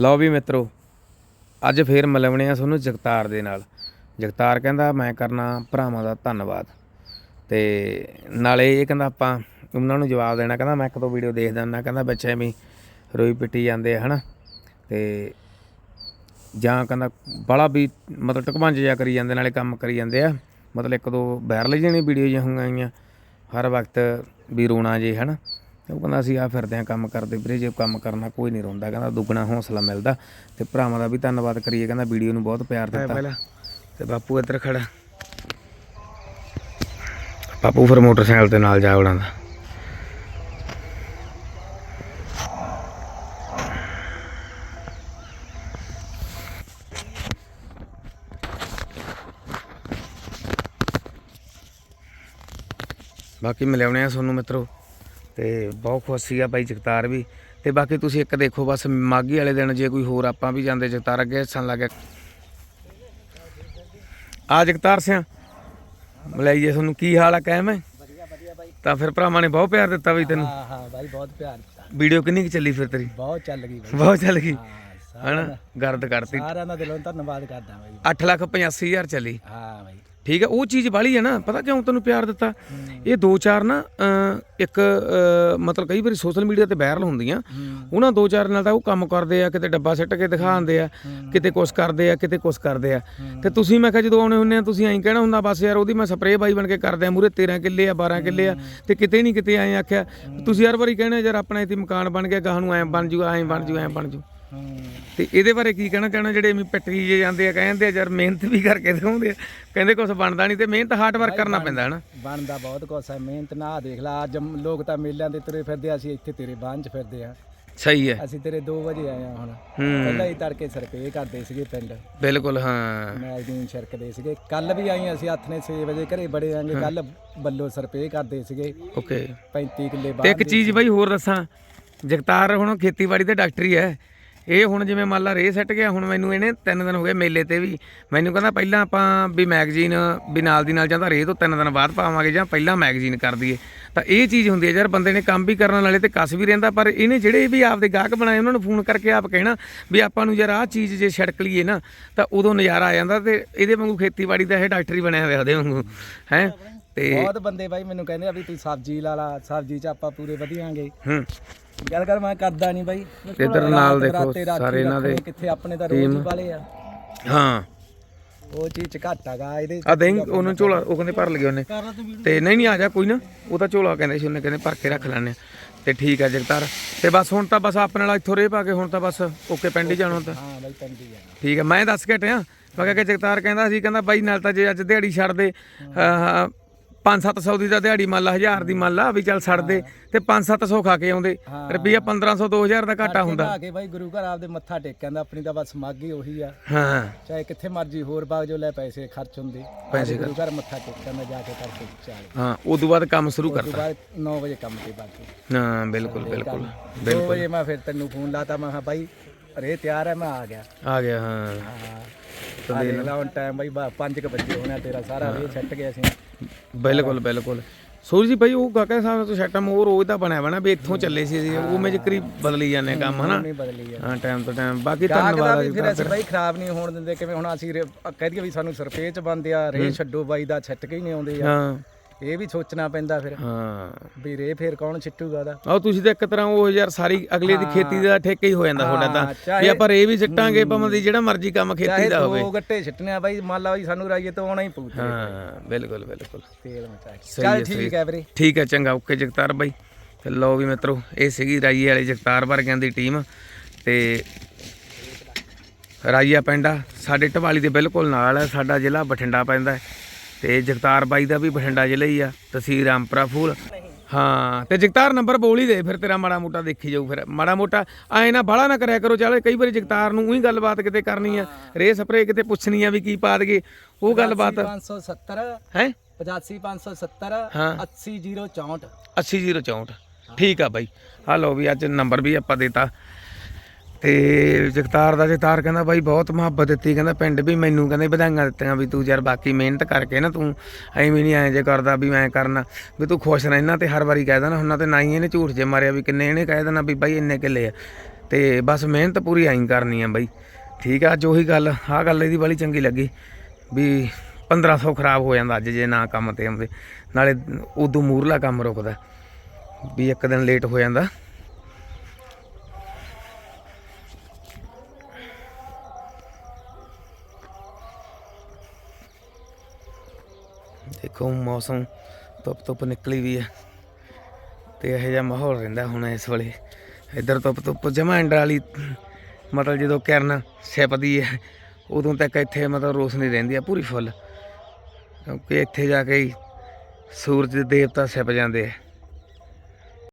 ਲਓ ਵੀ ਮਿੱਤਰੋ, ਅੱਜ ਫੇਰ ਮਿਲਵਣੇ ਆ ਤੁਹਾਨੂੰ ਜਗਤਾਰ ਦੇ ਨਾਲ। ਜਗਤਾਰ ਕਹਿੰਦਾ, ਮੈਂ ਕਰਨਾ ਭਰਾਵਾਂ ਦਾ ਧੰਨਵਾਦ। ਤੇ ਨਾਲੇ ਇਹ ਕਹਿੰਦਾ ਆਪਾਂ ਉਹਨਾਂ ਨੂੰ ਜਵਾਬ ਦੇਣਾ, ਕਹਿੰਦਾ ਮੈਂ ਇੱਕ ਦੋ ਵੀਡੀਓ ਦੇਖਦਾ ਹੁੰਦਾ ਕਹਿੰਦਾ ਬੱਚੇ ਐਵੇਂ ਰੋਈ ਪਿੱਟੀ ਜਾਂਦੇ ਆ, ਹਨਾ? ਤੇ ਜਾਂ ਕਹਿੰਦਾ ਬੜਾ ਵੀ ਮਤਲਬ ਟਕਵੰਜ ਜਿਹਾ ਕਰੀ ਜਾਂਦੇ, ਨਾਲੇ ਕੰਮ ਕਰੀ ਜਾਂਦੇ ਆ। ਮਤਲਬ ਇੱਕ ਦੋ ਵਾਇਰਲ ਜਿਹੀ ਵੀਡੀਓ ਜਿਹੀਆਂ ਹੋਈਆਂ, ਹਰ ਵਕਤ ਵੀ ਰੋਣਾ ਜੇ, ਹਨਾ? ਉਹ ਕਹਿੰਦਾ ਅਸੀਂ ਆ ਫਿਰਦੇ ਆ ਕੰਮ ਕਰਦੇ ਵੀਰੇ ਜੇ ਕੰਮ ਕਰਨਾ ਕੋਈ ਨਹੀਂ ਰੋਂਦਾ ਕਹਿੰਦਾ ਦੁੱਗਣਾ ਹੌਸਲਾ ਮਿਲਦਾ। ਤੇ ਭਰਾਵਾਂ ਦਾ ਵੀ ਧੰਨਵਾਦ ਕਰੀਏ ਕਹਿੰਦਾ ਵੀਡੀਓ ਨੂੰ ਬਹੁਤ ਪਿਆਰ ਦਿੱਤਾ। ਤੇ ਬਾਪੂ ਇੱਧਰ ਖੜਾ। ਬਾਪੂ ਫਿਰ ਮੋਟਰਸਾਈਕਲ ਤੇ ਨਾਲ ਜਾ ਵੜਾਂਦਾ। ਬਾਕੀ ਮਿਲਿਆਉਣੇ ਆ ਤੁਹਾਨੂੰ ਮਿੱਤਰੋ। ਤੇ ਬਹੁਤ ਖੁਸ਼ ਸੀਗਾ ਬਾਈ ਜਗਤਾਰ ਵੀ। ਤੇ ਬਾਕੀ ਤੁਸੀਂ ਇੱਕ ਦੇਖੋ ਬਸ ਮਾਗੀ ਵਾਲੇ ਦਿਨ ਜੇ ਕੋਈ ਹੋਰ ਆਪਾਂ ਵੀ ਜਾਂਦੇ ਜਗਤਾਰ ਅੱਗੇ ਹੱਸਣ ਲੱਗ ਗਿਆ। ਆ ਜਗਤਾਰ ਸਿਆ ਮਲਾਈਏ ਤੁਹਾਨੂੰ ਕੀ ਹਾਲ ਆ ਕਾਇਮ ਹੈ? ਵਧੀਆ ਵਧੀਆ ਬਾਈ। ਤਾਂ ਫਿਰ ਭਰਾਵਾਂ ਨੇ ਬਹੁਤ ਪਿਆਰ ਦਿੱਤਾ ਬਈ ਤੈਨੂੰ। ਹਾਂ ਹਾਂ ਬਾਈ ਬਹੁਤ ਪਿਆਰ ਦਿੱਤਾ। ਵੀਡੀਓ ਕਿੰਨੀ ਕੁ ਚੱਲੀ ਫਿਰ ਤੇਰੀ? ਬਹੁਤ ਚੱਲ ਗਈ ਬਾਈ। ਬਹੁਤ ਚੱਲ ਗਈ। ਹਾਂ ਹਨਾ? ਗਰਦ ਕਰਤੀ ਸਾਰਿਆਂ ਦਾ ਦਿਲੋਂ ਧੰਨਵਾਦ ਕਰਦਾ ਬਾਈ। 8 ਲੱਖ 85 ਹਜ਼ਾਰ ਚੱਲੀ। ਹਾਂ ਬਾਈ। ਠੀਕ ਹੈ ਉਹ ਚੀਜ਼ ਵਾਲੀ ਹੈ ਨਾ, ਪਤਾ ਕਿਉਂ ਤੈਨੂੰ ਪਿਆਰ ਦਿੱਤਾ? ਇਹ ਦੋ ਚਾਰ ਨਾ ਇੱਕ ਮਤਲਬ ਕਈ ਵਾਰੀ ਸੋਸ਼ਲ ਮੀਡੀਆ ਤੇ ਵਾਇਰਲ ਹੁੰਦੀਆਂ। ਉਹਨਾਂ ਦੋ ਚਾਰ ਨਾਲ ਤਾਂ ਉਹ ਕੰਮ ਕਰਦੇ ਆ, ਕਿਤੇ ਡੱਬਾ ਸਿੱਟ ਕੇ ਦਿਖਾਉਂਦੇ ਆ, ਕਿਤੇ ਕੁਛ ਕਰਦੇ ਆ, ਕਿਤੇ ਕੁਛ ਕਰਦੇ ਆ। ਤੇ ਤੁਸੀਂ ਮੈਂ ਕਿਹਾ ਜਦੋਂ ਆਉਣੇ ਹੁੰਨੇ ਆ, ਤੁਸੀਂ ਐਂ ਕਹਿਣਾ ਹੁੰਦਾ, ਬਸ ਯਾਰ, ਉਹਦੀ ਮੈਂ ਸਪਰੇਅ ਬਾਈ ਬਣ ਕੇ ਕਰਦੇ ਆ ਮੂਰੇ 13 ਕਿੱਲੇ ਆ 12 ਕਿੱਲੇ ਆ, ਤੇ ਕਿਤੇ ਨਹੀਂ ਕਿਤੇ ਐਂ ਆਖਿਆ। ਤੁਸੀਂ ਹਰ ਵਾਰੀ ਕਹਿਣਾ, ਯਾਰ, ਆਪਣਾ ਇੱਥੇ ਮਕਾਨ ਬਣ ਗਿਆ, ਗਾਹ ਨੂੰ ਐਂ ਬਣ ਜੂ ਐਂ ਬਣ ਜੂ ਐਂ ਬਣ ਜੂ ਤੇ ਇਹਦੇ ਬਾਰੇ ਕੀ ਕਹਿਣਾ ਚਾਹਣਾ? ਜਿਹੜੇ ਐਵੇਂ ਪੱਟਰੀ ਜੇ ਜਾਂਦੇ ਆ ਕਹਿੰਦੇ ਆ ਯਾਰ ਮਿਹਨਤ ਵੀ ਕਰਕੇ ਦਿਖਾਉਂਦੇ ਆ। ਕਹਿੰਦੇ ਕੁਝ ਬਣਦਾ ਨਹੀਂ ਤੇ ਮਿਹਨਤ ਹਾਰਡ ਵਰਕ ਕਰਨਾ ਪੈਂਦਾ ਹਨਾ? ਬਣਦਾ ਬਹੁਤ ਕੁਛ ਹੈ ਮਿਹਨਤ ਨਾ ਦੇਖ ਲਾ ਅੱਜ ਲੋਕ ਤਾਂ ਮੇਲਿਆਂ ਤੇ ਤੁਰੇ ਫਿਰਦੇ ਆ, ਅਸੀਂ ਇੱਥੇ ਤੇਰੇ ਬਾਂਝ 'ਚ ਫਿਰਦੇ ਆ। ਸਹੀ ਹੈ। ਅਸੀਂ ਤੇਰੇ 2 ਵਜੇ ਆਏ ਆ ਹੁਣ। ਪਹਿਲਾਂ ਹੀ ਤੜਕੇ ਸਰਪੇ ਕਰਦੇ ਸੀਗੇ ਪਿੰਡ। ਬਿਲਕੁਲ ਹਾਂ। ਦੀ ਛਿੜਕਦੇ ਸੀਗੇ। ਕੱਲ ਵੀ ਆਏ ਅਸੀਂ ਹੱਥ ਨੇ 6 ਵਜੇ ਘਰੇ ਬੜੇ ਆਂਗੇ ਕੱਲ ਬੱਲੋ ਸਰਪੇ ਕਰਦੇ ਸੀਗੇ। ਓਕੇ। 35 ਕਿੱਲੇ ਤੇ ਬਾਹਰ ਇੱਕ ਚੀਜ਼ ਬਾਈ ਹੋਰ ਦੱਸਾਂ। ਜਗਤਾਰ ਹੁਣ ਖੇਤੀਬਾੜੀ ਤੇ ਡਾਕਟਰੀ ਹੈ। ਇਹ ਹੁਣ ਜਿਵੇਂ ਮੰਨ ਲਾ ਰੇ ਸੱਟ ਗਿਆ ਹੁਣ ਮੈਨੂੰ ਇਹਨੇ ਤਿੰਨ ਦਿਨ ਹੋ ਗਏ ਮੇਲੇ ਤੇ ਵੀ। ਮੈਨੂੰ ਕਹਿੰਦਾ ਪਹਿਲਾਂ ਆਪਾਂ ਵੀ ਮੈਗਜ਼ੀਨ ਵੀ ਨਾਲ ਦੀ ਨਾਲ ਜਾਂਦਾ ਰੇ ਤੋਂ ਤਿੰਨ ਦਿਨ ਬਾਅਦ ਪਾਵਾਂਗੇ ਜਾਂ ਪਹਿਲਾਂ ਮੈਗਜ਼ੀਨ ਕਰ ਦਈਏ। ਤਾਂ ਇਹ ਚੀਜ਼ ਹੁੰਦੀ ਹੈ ਯਾਰ ਬੰਦੇ ਨੇ ਕੰਮ ਵੀ ਕਰਨ ਵਾਲੇ ਤੇ ਕਸ ਵੀ ਰਹਿੰਦਾ ਪਰ ਇਹਨੇ ਜਿਹੜੇ ਵੀ ਆਪਦੇ ਗਾਹਕ ਬਣਾਏ ਉਹਨਾਂ ਨੂੰ ਫੋਨ ਕਰਕੇ ਆਪ ਕਹਿਣਾ ਵੀ ਆਪਾਂ ਨੂੰ ਯਾਰ ਆਹ ਚੀਜ਼ ਜੇ ਛੜਕ ਲਈਏ ਨਾ ਤਾਂ ਉਦੋਂ ਨਜ਼ਾਰਾ ਆ ਜਾਂਦਾ ਤੇ ਇਹਦੇ ਵਾਂਗੂ ਖੇਤੀਬਾੜੀ ਦਾ ਇਹ ਡਾਕਟਰੀ ਬਣਿਆ ਹੋਇਆ ਉਹਦੇ ਵਾਂਗੂ ਹੈ? ਤੇ ਬਹੁਤ ਬੰਦੇ ਬਾਈ ਮੈਨੂੰ ਕਹਿੰਦੇ ਆ ਵੀ ਤੂੰ ਸਬਜ਼ੀ ਲਾ ਲਾ ਸਬਜ਼ੀ 'ਚ ਆਪਾਂ ਪੂਰੇ ਵਧੀਆਂਗੇ ਹੂੰ। ਗੱਲ ਕਰ ਮੈਂ ਕਰਦਾ ਨਹੀਂ ਬਾਈ। ਇੱਧਰ ਨਾਲ ਦੇਖੋ ਸਾਰੇ ਇਹਨਾਂ ਦੇ ਕਿੱਥੇ ਆਪਣੇ ਤਾਂ ਰੋਜ਼ ਹੀ ਵਾਲੇ ਆ। ਹਾਂ। ਉਹ ਚੀਜ਼ 'ਚ ਘੱਟ ਹੈਗਾ ਇਹਦੇ ਆ ਦੇਂ ਉਹਨੂੰ ਝੋਲਾ ਉਹ ਕਹਿੰਦੇ ਭਰ ਲਗਿਆ ਉਹਨੇ। ਤੇ ਨਹੀਂ ਨਹੀਂ ਆ ਜਾ ਕੋਈ ਨਾ ਉਹ ਤਾਂ ਝੋਲਾ ਕਹਿੰਦੇ ਸੀ ਉਹਨੇ ਕਹਿੰਦੇ ਭਰ ਕੇ ਰੱਖ ਲੈਣੇ ਤੇ ਠੀਕ ਆ ਜਗਤਾਰ। ਤੇ ਬਸ ਹੁਣ ਤਾਂ ਬਸ ਆਪਣੇ ਨਾਲ ਇੱਥੋਂ ਰੇ ਪਾ ਕੇ ਹੁਣ ਤਾਂ ਬਸ ਓਕੇ ਪਿੰਡ ਹੀ ਜਾਣਾ ਤਾਂ। ਹਾਂ ਬਾਈ ਪੰਡੀ ਆ ਠੀਕ ਆ ਮੈਂ ਦੱਸ ਕੇ ਹਟਿਆ। ਮੈਂ ਕਿਹਾ ਕਿ ਜਗਤਾਰ ਕਹਿੰਦਾ ਸੀ ਕਹਿੰਦਾ ਬਾਈ ਨਾਲ ਤਾਂ ਜੇ ਅੱਜ ਦਿਹਾੜੀ ਛੱਡ ਦੇ 5-700 ਦੀ ਤਾਂ ਦਿਹਾੜੀ ਮੰਨ ਲਾ 1000 ਦੀ ਮੰਨ ਲਾ ਵੀ ਚੱਲ ਛੱਡ ਦੇ ਤੇ 5-700 ਖਾ ਕੇ ਆਉਂਦੇ। ਰੁਪਈਆ 1500 2000 ਦਾ ਘਾਟਾ ਹੁੰਦਾ। ਆ ਕੇ ਬਾਈ ਗੁਰੂ ਘਰ ਆਪਦੇ ਮੱਥਾ ਟੇਕਿਆਂ ਦਾ ਆਪਣੀ ਤਾਂ ਬਸ ਮਾਗੀ ਉਹੀ ਆ। ਹਾਂ। ਚਾਹੇ ਕਿੱਥੇ ਮਰਜ਼ੀ ਹੋਰ ਬਾਗ ਜੋ ਲੈ ਪੈਸੇ ਖਰਚ ਹੁੰਦੇ। ਪੈਸੇ ਗੁਰੂ ਘਰ ਮੱਥਾ ਟੇਕਿਆਂ ਦਾ ਜਾ ਕੇ ਕਰਕੇ ਚਾਲ। ਹਾਂ ਉਦੋਂ ਬਾਅਦ ਕੰਮ ਸ਼ੁਰੂ ਉਸ ਤੋਂ ਕਰਤਾ। ਬਾਅਦ 9 ਵਜੇ ਕੰਮ ਤੇ ਬਾਕੀ। ਹਾਂ ਬਿਲਕੁਲ ਬਿਲਕੁਲ। 2 ਵਜੇ ਮੈਂ ਫਿਰ ਤੈਨੂੰ ਫੋਨ ਲਾਤਾ ਮੈਂ ਕਿਹਾ ਬਾਈ ਰੇ ਤਿਆਰ ਹੈ ਮੈਂ ਆ ਗਿਆ। ਆ ਗਿਆ ਹਾਂ। ਹਾਂ। ਤਾਂ ਦੇਖ। ਲਾ ਹੁਣ ਟਾਈਮ ਬਾਈ 5 ਕ ਵਜੇ ਹੋਣਾ ਤੇਰਾ ਸਾਰਾ ਰੇ ਛੱਟ ਗਿਆ ਸੀ। ਬਿਲਕੁਲ ਬਿਲਕੁਲ। ਸੋਰੀ ਜੀ ਭਾਈ ਉਹ ਕਾਕਾ ਸਾਹਿਬ ਤੋਂ ਸੈਟਮ ਉਹ ਰੋਜ਼ ਦਾ ਬਣਿਆ ਬਣਾ ਵੀ ਇੱਥੋਂ ਚੱਲੇ ਸੀ ਅਸੀਂ ਉਹ ਮੈਂ ਜਿਕਰੀ ਬਦਲੀ ਜਾਂਦੇ ਕੰਮ ਹਨਾ? ਹਾਂ ਟਾਈਮ ਤੋਂ ਟਾਈਮ ਬਾਕੀ ਧੰਨਵਾਦ ਵੀ ਫਿਰ ਅਸੀਂ ਬਾਈ ਖਰਾਬ ਨਹੀਂ ਹੋਣ ਦਿੰਦੇ ਕਿਵੇਂ ਹੁਣ ਅਸੀਂ ਕਹਿ ਦਈਏ ਵੀ ਸਾਨੂੰ ਸਰਪੇ ਚ ਬੰਦੇ ਆ ਰੇ ਛੱਡੋ ਬਾਈ ਦਾ ਛੱਟ ਕੇ ਹੀ ਨਹੀਂ ਆਉਂਦੇ ਆ। ਹਾਂ। ਇਹ ਵੀ ਸੋਚਣਾ ਪੈਂਦਾ ਫਿਰ ਹਾਂ। ਵੀ ਰੇ ਫੇਰ ਕੌਣ ਛਿੱਟੂਗਾ ਉਹਦਾ? ਆਹ ਤੁਸੀਂ ਤਾਂ ਇੱਕ ਤਰ੍ਹਾਂ ਉਹ ਯਾਰ ਸਾਰੀ ਅਗਲੇ ਦੀ ਖੇਤੀ ਦਾ ਠੇਕਾ ਹੀ ਹੋ ਜਾਂਦਾ ਤੁਹਾਡਾ ਤਾਂ। ਵੀ ਆਪਾਂ ਰੇ ਵੀ ਸਿੱਟਾਂਗੇ ਭਾਵੇਂ ਦੀ ਜਿਹੜਾ ਮਰਜ਼ੀ ਕੰਮ ਖੇਤੀ ਦਾ ਹੋਵੇ। ਦੋ ਗੱਟੇ ਛਿੱਟਨੇ ਆ ਬਾਈ ਮੰਨ ਲਾ ਵੀ ਸਾਨੂੰ ਰਾਈਏ ਤੋਂ ਆਉਣਾ ਹੀ ਪਊ। ਹਾਂ ਬਿਲਕੁਲ ਬਿਲਕੁਲ। ਤੇਲ ਮਚਾ ਕੇ। ਚੱਲ ਠੀਕ ਹੈ। ਵੀਰੇ। ਠੀਕ ਹੈ ਚੰਗਾ। ਓਕੇ ਜਗਤਾਰ ਬਾਈ। ਤੇ ਲਓ ਵੀ ਮਿੱਤਰੋ ਇਹ ਸੀਗੀ ਰਾਈਏ ਵਾਲੇ ਜਗਤਾਰ ਵਰਗਿਆਂ ਦੀ ਟੀਮ। ਤੇ ਰਾਈਆ ਪਿੰਡਾ ਸਾਡੇ ਢਵਾਲੀ ਦੇ ਬਿਲਕੁਲ ਨਾਲ ਹੈ ਸਾਡਾ ਜ਼ਿਲ੍ਹਾ ਬਠਿੰਡਾ ਪੈਂਦਾ ਹੈ। ਤੇ ਜਗਤਾਰ ਬਾਈ ਦਾ ਵੀ ਬਠਿੰਡਾ ਜ਼ਿਲ੍ਹਾ ਹੀ ਆ ਤਹਿਸੀਲ ਰਾਮਪੁਰਾ ਫੂਲ। ਹਾਂ ਤੇ ਜਗਤਾਰ ਨੰਬਰ ਬੋਲ ਹੀ ਦੇ ਫਿਰ ਤੇਰਾ ਮਾੜਾ ਮੋਟਾ ਦੇਖੀ ਜਾਊ ਫਿਰ। ਮਾੜਾ ਮੋਟਾ ਐ ਨਾ ਬਾਹਲਾ ਨਾ ਕਰਿਆ ਕਰੋ ਚੱਲ ਕਈ ਵਾਰੀ ਜਗਤਾਰ ਨੂੰ ਉਹੀ ਗੱਲਬਾਤ ਕਿਤੇ ਕਰਨੀ ਆ ਰੇ ਸਪਰੇ ਕਿਤੇ ਪੁੱਛਣੀ ਆ ਵੀ ਕੀ ਪਾ ਦਗੇ ਉਹ ਗੱਲਬਾਤ। 570 ਹੈ? 85570 ਹਾਂ। 80064 80064 ਠੀਕ ਆ ਬਾਈ। ਆ ਲਓ ਵੀ ਅੱਜ ਨੰਬਰ ਵੀ ਆਪਾਂ ਦੇਤਾ। ਤੇ ਜਗਤਾਰ ਦਾ ਜਗਤਾਰ ਕਹਿੰਦਾ ਬਾਈ ਬਹੁਤ ਮੁਹੱਬਤ ਦਿੱਤੀ, ਕਹਿੰਦਾ ਪਿੰਡ ਵੀ ਮੈਨੂੰ ਕਹਿੰਦੇ ਵਧਾਈਆਂ ਦਿੱਤੀਆਂ ਵੀ ਤੂੰ ਯਾਰ ਬਾਕੀ ਮਿਹਨਤ ਕਰਕੇ ਨਾ ਤੂੰ ਐਵੇਂ ਨਹੀਂ ਐਂ ਜੇ ਕਰਦਾ ਵੀ ਮੈਂ ਕਰਨਾ, ਵੀ ਤੂੰ ਖੁਸ਼ ਰਹਿਣਾ ਤੇ ਹਰ ਵਾਰੀ ਕਹਿ ਦੇਣਾ ਹੁੰਨਾ ਤੇ ਨਾ ਹੀ ਇਹਨੇ ਝੂਠ ਜੇ ਮਾਰਿਆ ਵੀ ਕਿੰਨੇ ਇਹਨੇ ਕਹਿ ਦੇਣਾ ਵੀ ਬਾਈ ਇੰਨੇ ਕਿੱਲੇ ਆ। ਤੇ ਬਸ ਮਿਹਨਤ ਪੂਰੀ ਐਂ ਕਰਨੀ ਆ ਬਾਈ। ਠੀਕ ਆ, ਅੱਜ ਉਹੀ ਗੱਲ, ਆਹ ਗੱਲ ਇਹਦੀ ਬੜੀ ਚੰਗੀ ਲੱਗੀ ਵੀ 1500 ਖਰਾਬ ਹੋ ਜਾਂਦਾ ਅੱਜ ਜੇ ਨਾ ਕੰਮ ਤੇ ਆਉਂਦੇ, ਨਾਲੇ ਉਦੋਂ ਮੂਰਲਾ ਕੰਮ ਰੁਕਦਾ, ਵੀ ਇੱਕ ਦਿਨ ਲੇਟ ਹੋ ਜਾਂਦਾ। ਦੇਖੋ ਮੌਸਮ ਧੁੱਪ ਧੁੱਪ ਨਿਕਲੀ ਵੀ ਹੈ ਤੇ ਇਹੋ ਜਿਹਾ ਮਾਹੌਲ ਰਹਿੰਦਾ ਹੁਣ ਇਸ ਵੇਲੇ। ਇੱਧਰ ਧੁੱਪ ਧੁੱਪ ਜਮਾ ਐਂਡ ਵਾਲੀ, ਮਤਲਬ ਜਦੋਂ ਕਿਰਨ ਛਿਪਦੀ ਹੈ, ਉਦੋਂ ਤੱਕ ਇੱਥੇ ਮਤਲਬ ਰੋਸ਼ਨੀ ਰਹਿੰਦੀ ਹੈ ਪੂਰੀ ਫੁੱਲ ਕਿਉਂਕਿ ਇੱਥੇ ਜਾ ਕੇ ਹੀ ਸੂਰਜ ਦੇਵਤਾ ਛਿਪ ਜਾਂਦੇ ਆ।